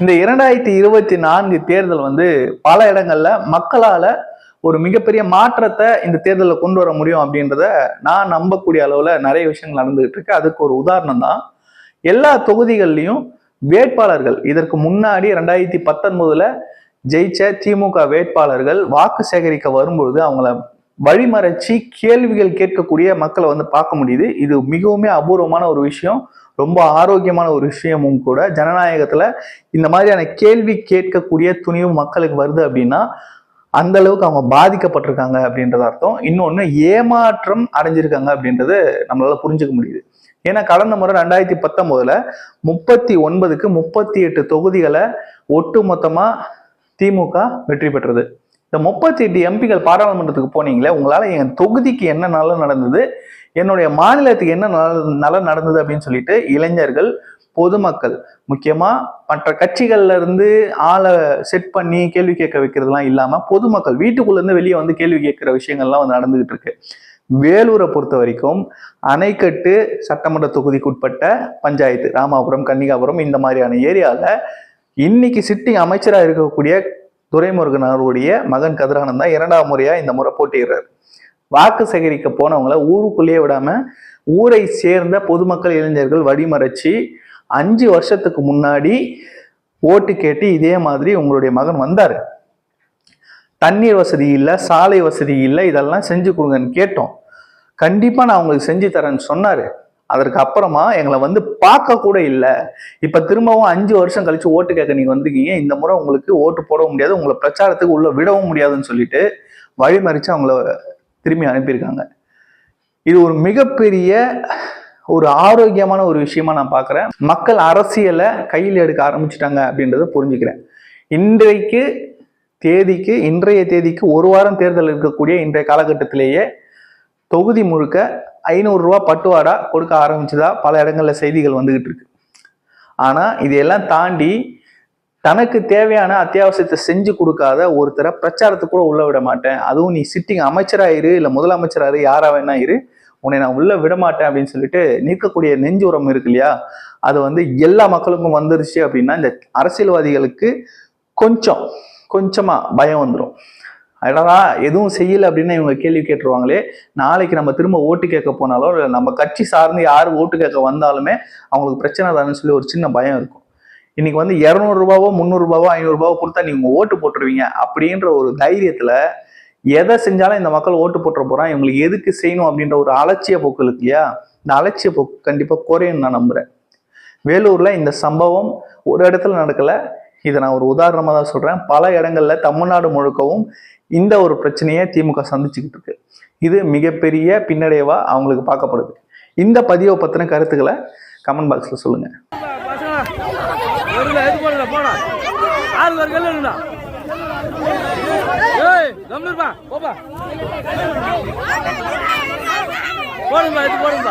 இந்த இரண்டாயிரத்தி இருபத்தி நான்கு தேர்தல் வந்து பல இடங்கள்ல மக்களால ஒரு மிகப்பெரிய மாற்றத்தை இந்த தேர்தலில் கொண்டு வர முடியும் அப்படின்றத நான் நம்பக்கூடிய அளவுல நிறைய விஷயங்கள் நடந்துகிட்டு இருக்கு. அதுக்கு ஒரு உதாரணம் தான் எல்லா தொகுதிகள்லையும் வேட்பாளர்கள் இதற்கு முன்னாடி ரெண்டாயிரத்தி பத்தொன்பதுல ஜெயிச்ச திமுக வேட்பாளர்கள் வாக்கு சேகரிக்க வரும்பொழுது அவங்கள வழிமறைச்சி கேள்விகள் கேட்கக்கூடிய மக்களை வந்து பார்க்க முடியுது. இது மிகவுமே அபூர்வமான ஒரு விஷயம். ரொம்ப ஆரோக்கியமான ஒரு விஷயமும் கூட. ஜனநாயகத்துல இந்த மாதிரியான கேள்வி கேட்கக்கூடிய துணிவு மக்களுக்கு வருது அப்படின்னா அந்த அளவுக்கு அவங்க பாதிக்கப்பட்டிருக்காங்க அப்படின்றது அர்த்தம். இன்னொன்னு ஏமாற்றம் அடைஞ்சிருக்காங்க அப்படின்றது நம்மளால புரிஞ்சுக்க முடியுது. ஏன்னா கடந்த முறை ரெண்டாயிரத்தி பத்தொன்பதுல முப்பத்தி ஒன்பதுக்கு முப்பத்தி எட்டு தொகுதிகளை ஒட்டு மொத்தமா திமுக வெற்றி பெற்றது. இந்த முப்பத்தி எட்டு எம்பிகள் பாராளுமன்றத்துக்கு போனீங்களே உங்களால என் தொகுதிக்கு என்ன நலன் நடந்தது என்னுடைய மாநிலத்துக்கு என்ன நல நலம் நடந்தது அப்படின்னு சொல்லிட்டு இளைஞர்கள் பொதுமக்கள் முக்கியமா மற்ற கட்சிகள்ல இருந்து ஆளை செட் பண்ணி கேள்வி கேட்க வைக்கிறதுலாம் இல்லாம பொதுமக்கள் வீட்டுக்குள்ள இருந்து வெளியே வந்து கேள்வி கேட்கிற விஷயங்கள்லாம் வந்து நடந்துகிட்டு இருக்கு. வேலூரை பொறுத்த வரைக்கும் அணைக்கட்டு சட்டமன்ற தொகுதிக்கு உட்பட்ட பஞ்சாயத்து ராமாபுரம் கன்னிகாபுரம் இந்த மாதிரியான ஏரியாவில் இன்னைக்கு சிட்டிங் அமைச்சராக இருக்கக்கூடிய துரைமுருகன் அவருடைய மகன் கதிரானந்த் தான் இரண்டாம் முறையாக இந்த முறை போட்டியிடுறாரு. வாக்கு சேகரிக்க போனவங்கள ஊருக்குள்ளேயே விடாமல் ஊரை சேர்ந்த பொதுமக்கள் இளைஞர்கள் வழிமறைச்சு அஞ்சு வருஷத்துக்கு முன்னாடி ஓட்டு கேட்டு இதே மாதிரி உங்களுடைய மகன் வந்தார். தண்ணீர் வசதி இல்லை சாலை வசதி இல்லை இதெல்லாம் செஞ்சு கொடுங்கன்னு கேட்டோம். கண்டிப்பாக நான் உங்களுக்கு செஞ்சு தரேன்னு சொன்னார். அதற்கு அப்புறமா எங்களை வந்து பார்க்க கூட இல்லை. இப்போ திரும்பவும் அஞ்சு வருஷம் கழிச்சு ஓட்டு கேட்க நீங்கள் வந்திருக்கீங்க. இந்த முறை உங்களுக்கு ஓட்டு போட முடியாது உங்களை பிரச்சாரத்துக்கு உள்ள விடவும் முடியாதுன்னு சொல்லிட்டு வழிமறிச்சு அவங்கள திரும்பி அனுப்பியிருக்காங்க. இது ஒரு மிகப்பெரிய ஒரு ஆரோக்கியமான ஒரு விஷயமா நான் பார்க்குறேன் மக்கள் அரசியலை கையில் எடுக்க ஆரம்பிச்சிட்டாங்க அப்படின்றத புரிஞ்சுக்கிறேன். இன்றைக்கு தேதிக்கு இன்றைய தேதிக்கு ஒரு வாரம் தேர்தல் இருக்கக்கூடிய இன்றைய காலகட்டத்திலேயே தொகுதி முழுக்க ஐநூறுரூவா பட்டுவாடா கொடுக்க ஆரம்பிச்சதா பல இடங்களில் செய்திகள் வந்துகிட்டு இருக்கு. ஆனால் இதையெல்லாம் தாண்டி தனக்கு தேவையான அத்தியாவசியத்தை செஞ்சு கொடுக்காத ஒருத்தரை பிரச்சாரத்துக்கு கூட உள்ள விட மாட்டேன். அதுவும் நீ சிட்டிங் அமைச்சராயிரு இல்லை முதலமைச்சராயிரு யாரா வேணா இரு உன்னை நான் உள்ள விட மாட்டேன் அப்படின்னு சொல்லிட்டு நிற்கக்கூடிய நெஞ்சுரம் இருக்கு இல்லையா? அது வந்து எல்லா மக்களுக்கும் வந்துருச்சு அப்படின்னா இந்த அரசியல்வாதிகளுக்கு கொஞ்சம் கொஞ்சமா பயம் வந்துடும் அடடா எதுவும் செய்யல அப்படின்னு இவங்க கேள்வி கேட்டுருவாங்களே நாளைக்கு நம்ம திரும்ப ஓட்டு கேட்க போனாலோ இல்லை நம்ம கட்சி சார்ந்து யார் ஓட்டு கேட்க வந்தாலுமே அவங்களுக்கு பிரச்சனை தானே சொல்லி ஒரு சின்ன பயம் இருக்கும். இன்னைக்கு வந்து இரநூறுபாவோ முந்நூறுபாவோ ஐநூறுபாவோ கொடுத்தா நீங்க ஓட்டு போட்டுருவீங்க அப்படின்ற ஒரு தைரியத்தில் எதை செஞ்சாலும் இந்த மக்கள் ஓட்டு போட்டுற போகிறான் இவங்களுக்கு எதுக்கு செய்யணும் அப்படின்ற ஒரு அலட்சிய போக்கு இருக்கு இல்லையா? இந்த அலட்சிய போக்கு கண்டிப்பாக குறையும் நான் நம்புகிறேன் வேலூரில் இந்த சம்பவம் ஒரு இடத்துல நடக்கலை. இதை நான் ஒரு உதாரணமாக தான் சொல்கிறேன் பல இடங்கள்ல தமிழ்நாடு முழுக்கவும் இந்த ஒரு பிரச்சனையை திமுக சந்திச்சுக்கிட்டு இருக்கு. இது மிகப்பெரிய பின்னடைவாக அவங்களுக்கு பார்க்கப்படுது. இந்த பதிவை பற்றின கருத்துக்களை கமெண்ட் பாக்ஸில் சொல்லுங்கள் போடுங்க எது போடுங்க